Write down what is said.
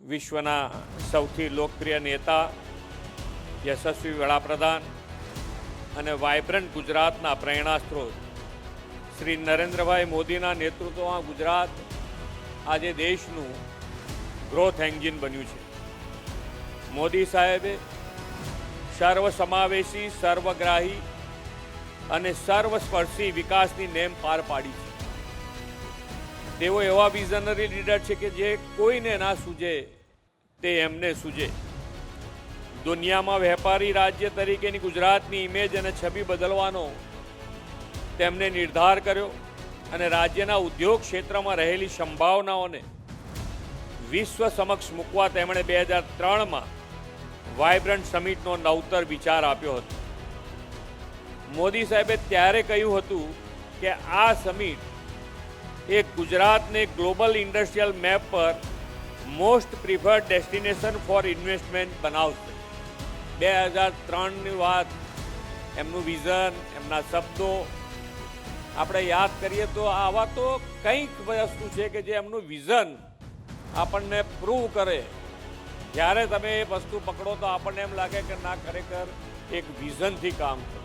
વિશ્વના સૌથી લોકપ્રિય નેતા, યશસ્વી વડાપ્રધાન અને વાઇબ્રન્ટ ગુજરાતના પ્રેરણા સ્ત્રોત શ્રી નરેન્દ્રભાઈ મોદીના નેતૃત્વમાં ગુજરાત આજે દેશનું ગ્રોથ એન્જિન બન્યું છે. મોદી સાહેબે સર્વસમાવેશી, સર્વગ્રાહી અને સર્વસ્પર્શી વિકાસની નેમ પાર પાડી છે. તેઓ એવા વિઝનરી લીડર છે કે જે કોઈને ના સૂજે, તે એમને સૂજે. દુનિયામાં વેપારી રાજ્ય તરીકેની ગુજરાતની ઇમેજ અને છબી બદલવાનો તેમને નિર્ધાર કર્યો અને રાજ્યના ઉદ્યોગ ક્ષેત્રમાં રહેલી સંભાવનાઓને વિશ્વ સમક્ષ મૂકવા તેમણે બે હજાર ત્રણમાં વાઇબ્રન્ટ સમિટનો નવતર વિચાર આપ્યો હતો. મોદી સાહેબે ત્યારે કહ્યું હતું કે આ સમિટ એ ગુજરાતને ગ્લોબલ ઇન્ડસ્ટ્રીયલ મેપ પર most preferred destination for investment બનાવશે બે હજાર ત્રણની વાત એમનું વિઝન એમના શબ્દો આપણે યાદ કરીએ તો આવા તો કંઈક વસ્તુ છે કે જે એમનું વિઝન આપણને પ્રૂવ કરે જ્યારે તમે એ વસ્તુ પકડો તો આપણને એમ લાગે કે ના ખરેખર એક વિઝનથી કામ કરો